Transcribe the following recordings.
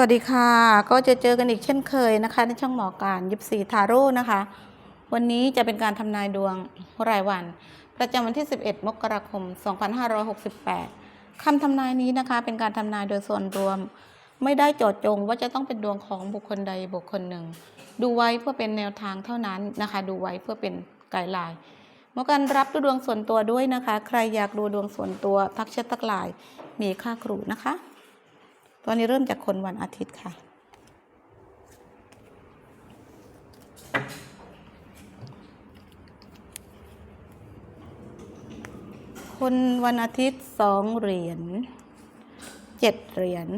วัสดีค่ะ ก็จะเจอกันอีกเช่นเคยนะคะ ในช่องหมอการยิบสีทาโร่นะคะ วันนี้จะเป็นการทำนายดวงรายวัน ประจำวันที่ 11 มกราคม 2568 คำทำนายนี้นะคะ เป็นการทำนายโดยส่วนรวม ไม่ได้เจาะจงว่าจะต้องเป็นดวงของบุคคลใดบุคคลหนึ่ง ดูไว้เพื่อเป็นแนวทางเท่านั้นนะคะ ดูไว้เพื่อเป็นไกด์ไลน์หมอการรับดูดวงส่วนตัวด้วยนะคะ ใครอยากดูดวงส่วนตัวทักแชททักไลน์มีค่าครูนะคะ ตอนนี้เริ่มจากคนวันอาทิตย์ค่ะ คนวันอาทิตย์สองเหรียญเจ็ดเหรียญ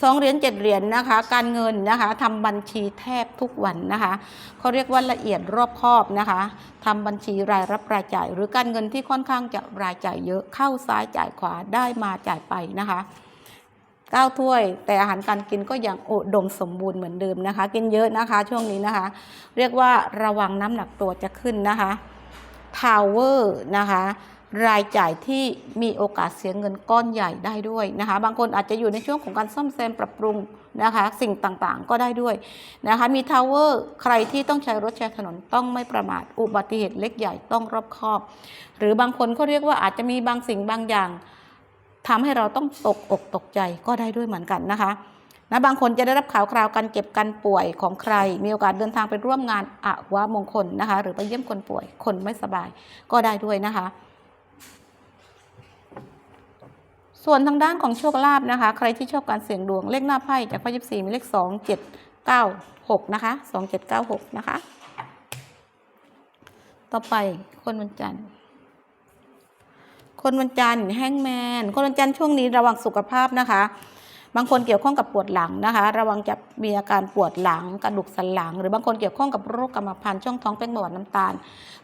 สองเหรียญเจ็ดเหรียญนะคะ การเงินนะคะทำบัญชีแทบทุกวันนะคะเขาเรียกว่าละเอียดรอบคอบนะคะทำบัญชีรายรับรายจ่าย หรือการเงินที่ค่อนข้างจะรายจ่ายเยอะเข้าซ้ายจ่ายขวาได้มาจ่ายไปนะคะ เก้าถ้วย แต่อาหารการกินก็ยังอุดมสมบูรณ์เหมือนเดิมนะคะ กินเยอะนะคะ ช่วงนี้นะคะ เรียกว่าระวังน้ำหนักตัวจะขึ้นนะคะทาวเวอร์นะคะรายจ่ายที่มีโอกาสเสียเงินก้อนใหญ่ได้ด้วยนะคะ บางคนอาจจะอยู่ในช่วงของการซ่อมแซมปรับปรุงนะคะ สิ่งต่างๆก็ได้ด้วยนะคะ มีทาวเวอร์ใครที่ต้องใช้รถใช้ถนนต้องไม่ประมาทอุบัติเหตุเล็กใหญ่ต้องรอบคอบ หรือบางคนเขาเรียกว่าอาจจะมีบางสิ่งบางอย่าง ทำให้เราต้องตกอกตกใจก็ได้ด้วยเหมือนกันนะคะนะบางคนจะได้รับข่าวคราวการเจ็บการป่วยของใคร มีโอกาสเดินทางไปร่วมงานอาวะมงคลนะคะ หรือไปเยี่ยมคนป่วยคนไม่สบายก็ได้ด้วยนะคะ ส่วนทางด้านของโชคลาภนะคะ ใครที่ชอบการเสี่ยงดวงเลขหน้าไพ่จากไพ่ยิบสี่มีเลขสองเจ็ดเก้าหกนะคะสองเจ็ดเก้าหกนะคะ ต่อไปคนวันจันทร์ คนวันจันทร์แห้งแมน คนวันจันทร์ช่วงนี้ระวังสุขภาพนะคะ บางคนเกี่ยวข้องกับปวดหลังนะคะ ระวังจะมีอาการปวดหลังกระดูกสันหลัง หรือบางคนเกี่ยวข้องกับโรคกรรมพันธุ์ช่องท้องเป็นเบาหวานน้ำตาล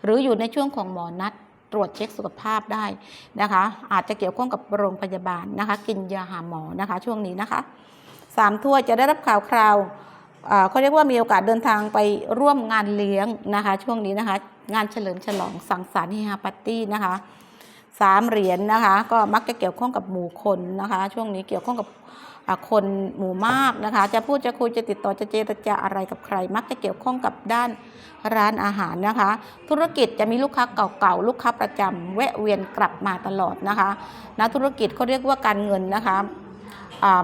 หรืออยู่ในช่วงของหมอนัดตรวจเช็คสุขภาพได้นะคะ อาจจะเกี่ยวข้องกับโรงพยาบาลนะคะ กินยาหาหมอนะคะ ช่วงนี้นะคะสามถ้วจะได้รับข่าวคราวอ่าเขาเรียกว่ามีโอกาสเดินทางไปร่วมงานเลี้ยงนะคะ ช่วงนี้นะคะ งานเฉลิมฉลองสังสรรค์เฮฮาปาร์ตี้นะคะ สามเหรียญนะคะ ก็มักจะเกี่ยวข้องกับหมู่คนนะคะ ช่วงนี้เกี่ยวข้องกับคนหมู่มากนะคะ จะพูดจะคุยจะติดต่อจะเจรจาอะไรกับใคร มักจะเกี่ยวข้องกับด้านร้านอาหารนะคะ ธุรกิจจะมีลูกค้าเก่าๆลูกค้าประจำแวะเวียนกลับมาตลอดนะคะนักธุรกิจเขาเรียกว่าการเงินนะคะ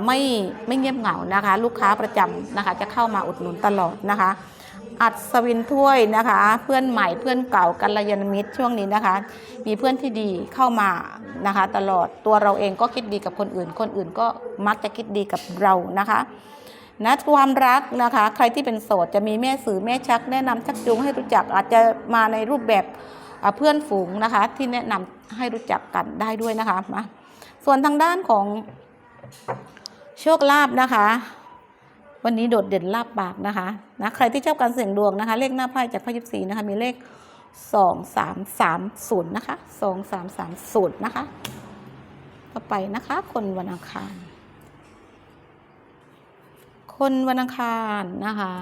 ไม่ไม่เงียบเหงานะคะ ลูกค้าประจำนะคะ จะเข้ามาอุดหนุนตลอดนะคะ อัศวินถ้วยนะคะ เพื่อนใหม่เพื่อนเก่ากัลยาณมิตรช่วงนี้นะคะ มีเพื่อนที่ดีเข้ามานะคะ ตลอดตัวเราเองก็คิดดีกับคนอื่น คนอื่นก็มักจะคิดดีกับเรานะคะนะความรักนะคะ ใครที่เป็นโสดจะมีแม่สื่อแม่ชัก แนะนำชักจูงให้รู้จักอาจจะมาในรูปแบบเพื่อนฝูงนะคะ ที่แนะนำให้รู้จักกันได้ด้วยนะคะมาส่วนทางด้านของโชคลาภนะคะ วันนี้โดดเด่นลาบปากนะคะนะใครที่ชอบการเสี่ยงดวงนะคะ เลขหน้าไพ่จากไพ่ยิบสีนะคะมีเลขสองสามสามศูนย์นะคะสองสามสามศูนย์นะคะ ต่อไปนะคะ คนวันอังคาร คนวันอังคารนะคะ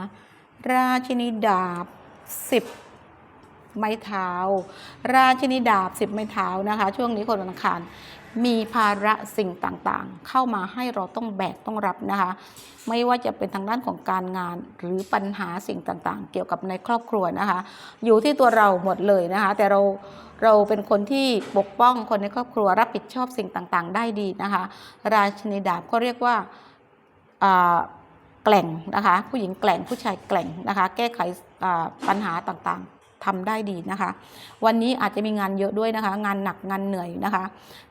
ราชินีดาบสิบไม้เท้า ราชินีดาบสิบไม้เท้านะคะ ช่วงนี้คนวันอังคาร มีภาระสิ่งต่างๆ เข้ามาให้เราต้องแบกต้องรับนะคะ ไม่ว่าจะเป็นทางด้านของการงานหรือปัญหาสิ่งต่างๆ เกี่ยวกับในครอบครัวนะคะ อยู่ที่ตัวเราหมดเลยนะคะ แต่เราเราเป็นคนที่ปกป้องคนในครอบครัวรับผิดชอบสิ่งต่างๆ ได้ดีนะคะ ราชินีดาบก็เรียกว่าแกล่งนะคะ ผู้หญิงแกล่งผู้ชายแกล่งนะคะ แก้ไขปัญหาต่างๆ ทำได้ดีนะคะ วันนี้อาจจะมีงานเยอะด้วยนะคะ งานหนักงานเหนื่อยนะคะ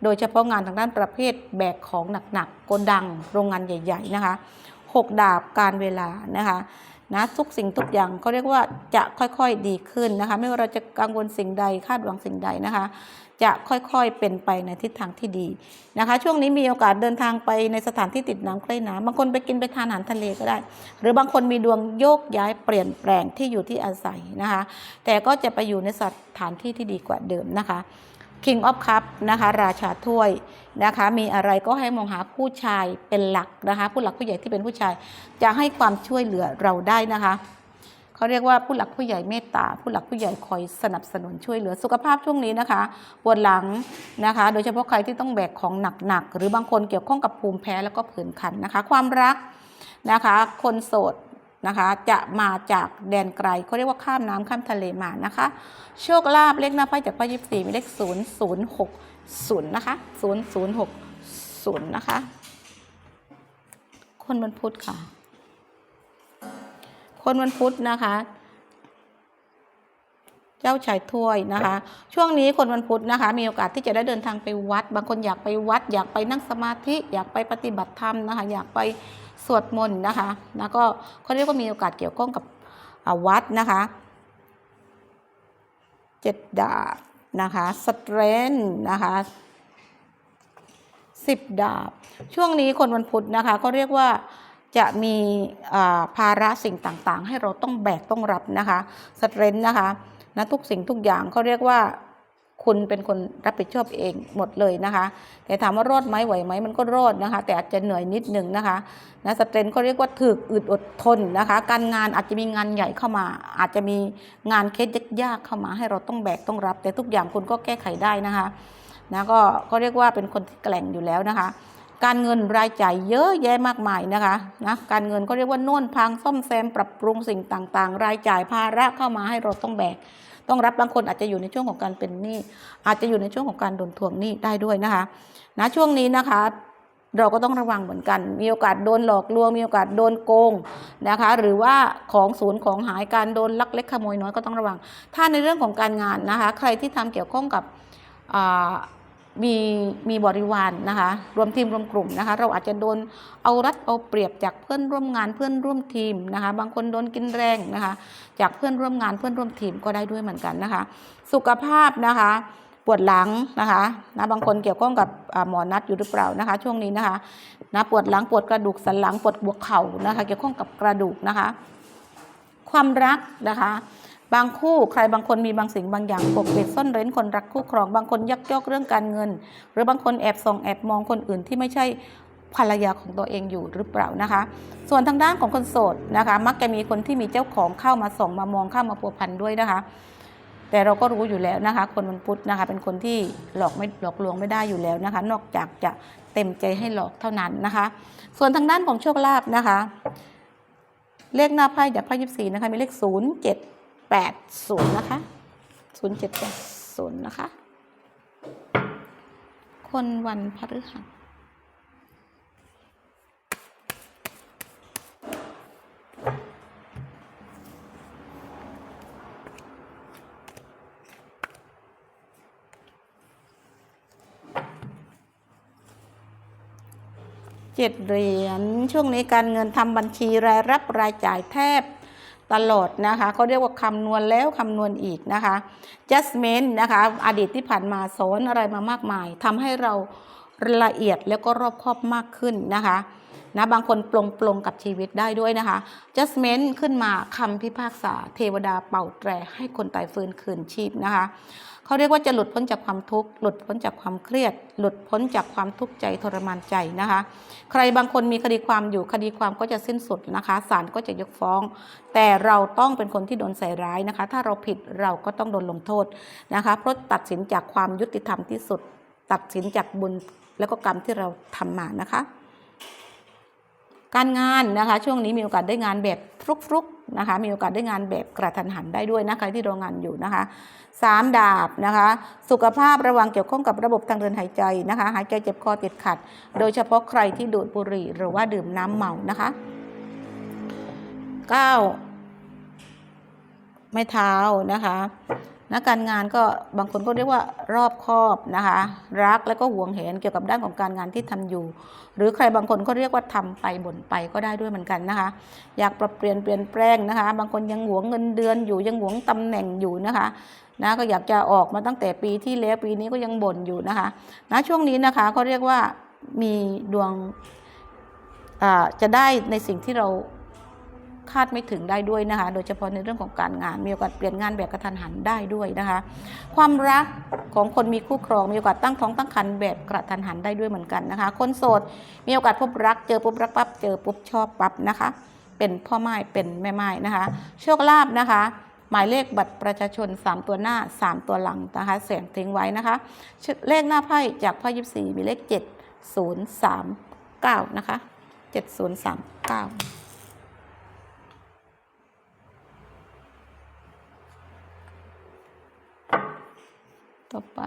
โดยเฉพาะงานทางด้านประเภทแบกของหนักๆโกดังโรงงานใหญ่ ๆนะคะหกดาบการเวลานะคะ นะทุกสิ่งทุกอย่างเขาเรียกว่าจะค่อยๆดีขึ้นนะคะ ไม่ว่าเราจะกังวลสิ่งใดคาดหวังสิ่งใดนะคะ จะค่อยๆเป็นไปในทิศทางที่ดีนะคะ ช่วงนี้มีโอกาสเดินทางไปในสถานที่ติดน้ำใกล้น้ำบางคนไปกินไปทานอาหารทะเลก็ได้ หรือบางคนมีดวงโยกย้ายเปลี่ยนแปลงที่อยู่ที่อาศัยนะคะ แต่ก็จะไปอยู่ในสถานที่ที่ดีกว่าเดิมนะคะ King of Cup นะคะราชาถ้วยนะคะมีอะไรก็ให้มองหาผู้ชายเป็นหลักนะคะผู้หลักผู้ใหญ่ที่เป็นผู้ชาย จะให้ความช่วยเหลือเราได้นะคะเขาเรียกว่าผู้หลักผู้ใหญ่เมตตา ผู้หลักผู้ใหญ่คอยสนับสนุนช่วยเหลือสุขภาพช่วงนี้นะคะปวดหลังนะคะ โดยเฉพาะใครที่ต้องแบกของหนักๆหรือบางคนเกี่ยวข้องกับภูมิแพ้แล้วก็ผื่นคันนะคะ ความรักนะคะ คนโสด นะคะจะมาจากแดนไกลเขาเรียกว่าข้ามน้ำข้ามทะเลมานะคะ โชคลาภเลขหน้าไพ่จากไพ่ยิบสี่มีเลขศูนย์ศูนย์หกศูนย์นะคะศูนย์ศูนย์หกศูนย์นะคะ คนวันพุธค่ะ คนวันพุธนะคะ เจ้าชายถ้วยนะคะ ช่วงนี้คนวันพุธนะคะ มีโอกาสที่จะได้เดินทางไปวัด บางคนอยากไปวัด อยากไปนั่งสมาธิ อยากไปปฏิบัติธรรมนะคะ อยากไปสวดมนต์นะคะแล้วก็เขาเรียกว่ามีโอกาสเกี่ยวข้องกับอ่าวัดนะคะเจ็ดดาบนะคะสเตรนนะคะสิบดาบ ช่วงนี้คนวันพุธนะคะเขาเรียกว่าจะมีอ่าภาระสิ่งต่างๆ ให้เราต้องแบกต้องรับนะคะสเตรนนะคะ นะทุกสิ่งทุกอย่างเขาเรียกว่าคุณเป็นคนรับผิดชอบเองหมดเลยนะคะ แต่ถามว่ารอดไหมไหวไหมมันก็รอดนะคะ แต่อาจจะเหนื่อยนิดนึงนะคะนะสเตรนเขาเรียกว่าถึกอึดอดทนนะคะ การงานอาจจะมีงานใหญ่เข้ามา อาจจะมีงานเคสยากๆเข้ามาให้เราต้องแบกต้องรับ แต่ทุกอย่างคุณก็แก้ไขได้นะคะนะก็ก็เรียกว่าเป็นคนที่แกล่งอยู่แล้วนะคะ การเงินรายจ่ายเยอะแยะมากมายนะคะนะการเงินก็เรียกว่าน่นพังซ่อมแซมปรับปรุงสิ่งต่างๆ รายจ่ายภาระเข้ามาให้เราต้องแบกต้องรับบางคนอาจจะอยู่ในช่วงของการเป็นหนี้อาจจะอยู่ในช่วงของการโดนทวงหนี้ได้ด้วยนะคะนะช่วงนี้นะคะเราก็ต้องระวังเหมือนกัน มีโอกาสโดนหลอกลวง มีโอกาสโดนโกงนะคะ หรือว่าของศูนย์ของหายการโดนลักเล็กขโมยน้อยก็ต้องระวัง ถ้าในเรื่องของการงานนะคะ ใครที่ทำเกี่ยวข้องกับอ่า มีมีบริวารนะคะรวมทีมรวมกลุ่มนะคะ เราอาจจะโดนเอารัดเอาเปรียบจากเพื่อนร่วมงานเพื่อนร่วมทีมนะคะ บางคนโดนกินแรงนะคะ จากเพื่อนร่วมงานเพื่อนร่วมทีมก็ได้ด้วยเหมือนกันนะคะ สุขภาพนะคะปวดหลังนะคะนะบางคนเกี่ยวข้องกับหมอนัดอยู่หรือเปล่านะคะ ช่วงนี้นะคะนะปวดหลังปวดกระดูกสันหลังปวดบวกเข่านะคะ เกี่ยวข้องกับกระดูกนะคะ ความรักนะคะ บางคู่ใครบางคนมีบางสิ่งบางอย่างปกปิดซ่อนเร้นคนรักคู่ครอง บางคนยักยอกเรื่องการเงิน หรือบางคนแอบส่องแอบมองคนอื่นที่ไม่ใช่ภรรยาของตัวเองอยู่หรือเปล่านะคะ ส่วนทางด้านของคนโสดนะคะ มักจะมีคนที่มีเจ้าของเข้ามาส่องมามองเข้ามาพัวพันด้วยนะคะ แต่เราก็รู้อยู่แล้วนะคะ คนวันพุธนะคะ เป็นคนที่หลอกไม่หลอกลวงไม่ได้อยู่แล้วนะคะ นอกจากจะเต็มใจให้หลอกเท่านั้นนะคะ ส่วนทางด้านของโชคลาภนะคะ เลขหน้าไพ่จากไพ่ยิบสี่นะคะ มีเลขศูนย์เจ็ด แปดศูนย์นะคะศูนย์เจ็ดแปดศูนย์นะคะ คนวันพฤหัสเจ็ดเหรียญช่วงนี้การเงินทำบัญชีรายรับรายจ่ายแทบ ตลอดนะคะเขาเรียกว่าคำนวณแล้วคำนวณอีกนะคะ judgment นะคะอดีตที่ผ่านมาสอนอะไรมามากมายทำให้เราละเอียดแล้วก็รอบคอบมากขึ้นนะคะนะบางคนปลงปลงกับชีวิตได้ด้วยนะคะ judgment ขึ้นมาคำพิพากษา เทวดาเป่าแตรให้คนตายฟื้นคืนชีพนะคะ เขาเรียกว่าจะหลุดพ้นจากความทุกข์หลุดพ้นจากความเครียด หลุดพ้นจากความทุกข์ใจทรมานใจนะคะ ใครบางคนมีคดีความอยู่คดีความก็จะสิ้นสุดนะคะศาลก็จะยกฟ้อง แต่เราต้องเป็นคนที่โดนใส่ร้ายนะคะ ถ้าเราผิดเราก็ต้องโดนลงโทษนะคะ เพราะตัดสินจากความยุติธรรมที่สุด ตัดสินจากบุญแล้วก็กรรมที่เราทำมานะคะ การงานนะคะ ช่วงนี้มีโอกาสได้งานแบบฟลุกๆนะคะ มีโอกาสได้งานแบบกระทันหันได้ด้วยนะใครที่รองานอยู่นะคะสามดาบนะคะ สุขภาพระวังเกี่ยวข้องกับระบบทางเดินหายใจนะคะ หายใจเจ็บคอติดขัด โดยเฉพาะใครที่ดูดบุหรี่หรือว่าดื่มน้ำเมานะคะเก้าไม้เท้านะคะ นะการงานก็บางคนก็เรียกว่ารอบคอบนะคะรักแล้วก็หวงแหนเกี่ยวกับด้านของการงานที่ทำอยู่ หรือใครบางคนก็เรียกว่าทำไปบ่นไปก็ได้ด้วยเหมือนกันนะคะ อยากปรับเปลี่ยนเปลี่ยนแปลงนะคะ บางคนยังหวงเงินเดือนอยู่ยังหวงตำแหน่งอยู่นะคะนะก็อยากจะออกมาตั้งแต่ปีที่แล้วปีนี้ก็ยังบ่นอยู่นะคะนะช่วงนี้นะคะเขาเรียกว่ามีดวงอ่าจะได้ในสิ่งที่เรา คาดไม่ถึงได้ด้วยนะคะ โดยเฉพาะในเรื่องของการงาน มีโอกาสเปลี่ยนงานแบบกระทันหันได้ด้วยนะคะ ความรักของคนมีคู่ครอง มีโอกาสตั้งท้องตั้งครรภ์แบบกระทันหันได้ด้วยเหมือนกันนะคะ คนโสดมีโอกาสพบรัก เจอปุ๊บรักปั๊บเจอปุ๊บชอบปั๊บนะคะ เป็นพ่อไม้เป็นแม่ไม้นะคะ โชคลาภนะคะหมายเลขบัตรประชาชน 3 ตัวหน้า 3 ตัวหลังนะคะเสียงทิ้งไว้นะคะ เลขหน้าไพ่จากไพ่ยิบสี่มีเลข 7 0 3 9 นะคะ 7039่อไป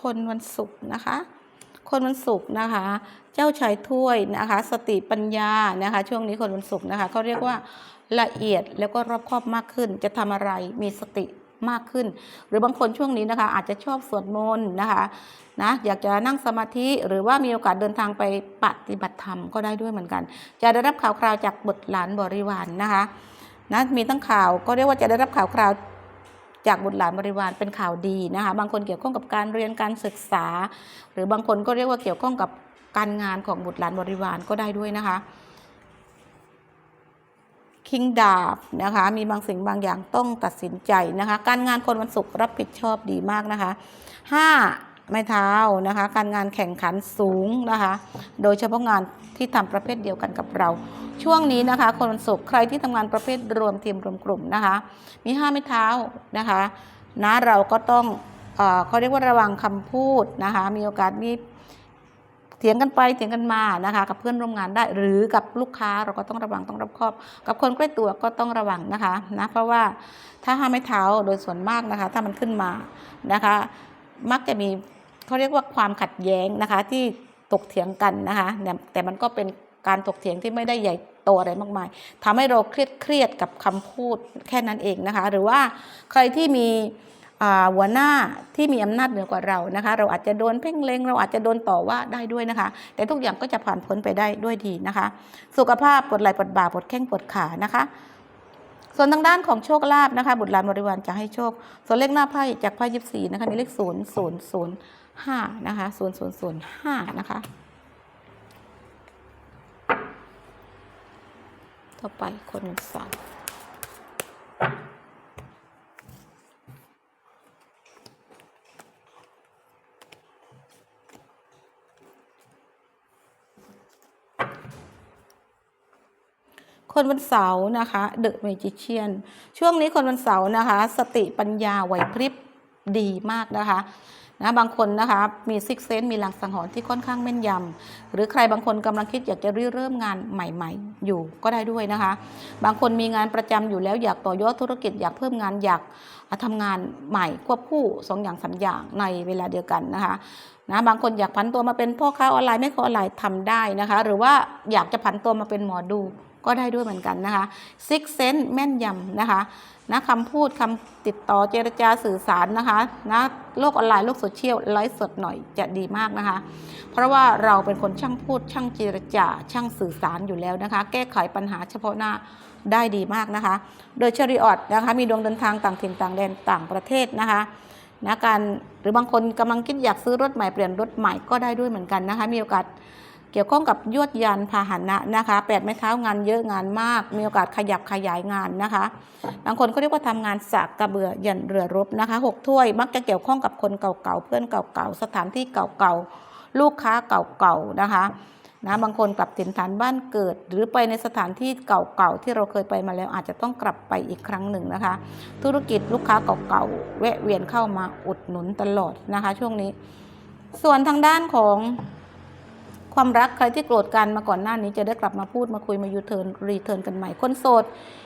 คนวันศุกร์นะคะคนวันศุกร์นะคะ เจ้าชายถ้วยนะคะ สติปัญญานะคะ ช่วงนี้คนวันศุกร์นะคะเขาเรียกว่าละเอียดแล้วก็รอบคอบมากขึ้น จะทำอะไรมีสติ มากขึ้น หรือบางคนช่วงนี้นะคะ อาจจะชอบสวดมนต์นะคะนะอยากจะนั่งสมาธิหรือว่ามีโอกาสเดินทางไปปฏิบัติธรรมก็ได้ด้วยเหมือนกัน จะได้รับข่าวคราวจากบุตรหลานบริวารนนะคะนะมีทั้งข่าวก็เรียกว่าจะได้รับข่าวคราวจากบุตรหลานบริวารเป็นข่าวดีนะคะ บางคนเกี่ยวข้องกับการเรียนการศึกษา หรือบางคนก็เรียกว่าเกี่ยวข้องกับการงานของบุตรหลานบริวารก็ได้ด้วยนะคะ คิงดาบนะคะ มีบางสิ่งบางอย่างต้องตัดสินใจนะคะ การงานคนวันศุกร์รับผิดชอบดีมากนะคะห้าไม้เท้านะคะ การงานแข่งขันสูงนะคะ โดยเฉพาะงานที่ทำประเภทเดียวกันกับเรา ช่วงนี้นะคะ คนวันศุกร์ใครที่ทำงานประเภทรวมทีมรวมกลุ่มนะคะ มีห้าไม้เท้านะคะนะเราก็ต้องเออเขาเรียกว่าระวังคำพูดนะคะ มีโอกาสมี เถียงกันไปเถียงกันมานะคะ กับเพื่อนร่วมงานได้ หรือกับลูกค้าเราก็ต้องระวังต้องรอบคอบ กับคนใกล้ตัวก็ต้องระวังนะคะนะเพราะว่าถ้าห้าไม้เท้าโดยส่วนมากนะคะ ถ้ามันขึ้นมานะคะ มักจะมีเขาเรียกว่าความขัดแย้งนะคะ ที่ตกเถียงกันนะคะเนี่ยแต่มันก็เป็นการตกเถียงที่ไม่ได้ใหญ่โตอะไรมากมายทำให้เราเครียดเครียดกับคำพูดแค่นั้นเองนะคะ หรือว่าใครที่มี หัวหน้าที่มีอำนาจเหนือกว่าเรานะคะ เราอาจจะโดนเพ่งเลงเราอาจจะโดนต่อว่าได้ด้วยนะคะ แต่ทุกอย่างก็จะผ่านพ้นไปได้ด้วยดีนะคะ สุขภาพปวดไหล่ปวดบ่าปวดแข้งปวดขานะคะ ส่วนทางด้านของโชคลาภนะคะ บุตรหลานบริวารจะให้โชค ส่วนเลขหน้าไพ่จากไพ่ยิบสี่นะคะนี่เลขศูนย์ศูนย์ศูนย์ห้านะคะศูนย์ศูนย์ศูนย์ห้านะคะต่อไปคนสาร์ คนวันเสาร์นะคะเดอะเมจิเชียนช่วงนี้คนวันเสาร์นะคะ สติปัญญาไหวพริบดีมากนะคะนะบางคนนะคะมีซิกเซนมีหลังสังหรณ์ที่ค่อนข้างแม่นยำหรือใครบางคนกำลังคิดอยากจะริเริ่มงานใหม่ๆ อยู่ก็ได้ด้วยนะคะ บางคนมีงานประจำอยู่แล้วอยากต่อยอดธุรกิจอยากเพิ่มงานอยากทำงานใหม่ควบคู่สองอย่างสามอย่างในเวลาเดียวกันนะคะนะบางคนอยากผันตัวมาเป็นพ่อค้าออนไลน์ไม่ค้าออนไลน์ทำได้นะคะ หรือว่าอยากจะผันตัวมาเป็นหมอดู ก็ได้ด้วยเหมือนกันนะคะซิกเซนแม่นยำนะคะนะคำพูดคำติดต่อเจรจาสื่อสารนะคะนะโลกออนไลน์โลกโซเชียลไลฟ์สดหน่อยจะดีมากนะคะ เพราะว่าเราเป็นคนช่างพูดช่างเจรจาช่างสื่อสารอยู่แล้วนะคะ แก้ไขปัญหาเฉพาะหน้าได้ดีมากนะคะ โดยเชริออดนะคะมีดวงเดินทางต่างถิ่นต่างแดนต่างประเทศนะคะนะการหรือบางคนกำลังคิดอยากซื้อรถใหม่เปลี่ยนรถใหม่ก็ได้ด้วยเหมือนกันนะคะ มีโอกาส กี่ยวข้องกับยวดยานพาหนะนะคะแปดไม้เท้างานเยอะงานมาก มีโอกาสขยับขยายงานนะคะ บางคนก็เรียกว่าทำงานสากกระเบือยันเรือรบนะคะหกถ้วย มักจะเกี่ยวข้องกับคนเก่าๆเพื่อนเก่าๆสถานที่เก่าๆลูกค้าเก่าๆนะคะนะบางคนกลับถิ่นฐานบ้านเกิด หรือไปในสถานที่เก่าๆที่เราเคยไปมาแล้วอาจจะต้องกลับไปอีกครั้งหนึ่งนะคะ ธุรกิจลูกค้าเก่าๆแวะเวียนเข้ามาอุดหนุนตลอดนะคะ ช่วงนี้ ส่วนทางด้านของ ความรักใครที่โกรธกันมาก่อนหน้านี้จะได้กลับมาพูดมาคุยมายูเทิร์นรีเทิร์นกันใหม่คนโสด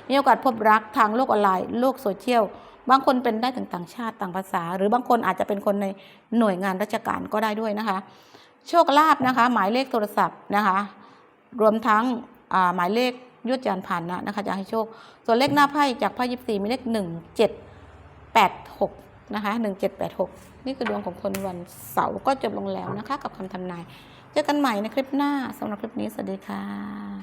มีโอกาสพบรักทางโลกออนไลน์โลกโซเชียลบางคนเป็นได้ถึงต่างชาติต่างภาษา หรือบางคนอาจจะเป็นคนในหน่วยงานราชการก็ได้ด้วยนะคะ โชคลาภนะคะ หมายเลขโทรศัพท์นะคะ รวมทั้งหมายเลขยุดยานผ่านนะนะคะจะให้โชค ส่วนเลขหน้าไพ่จากไพ่ยิบสี่มีเลขหนึ่งเจ็ดแปดหกนะคะหนึ่งเจ็ดแปดหกนี่คือดวงของคนวันเสาร์ก็จบลงแล้วนะคะ กับคำทำนาย เจอกันใหม่ในคลิปหน้าสำหรับคลิปนี้สวัสดีค่ะ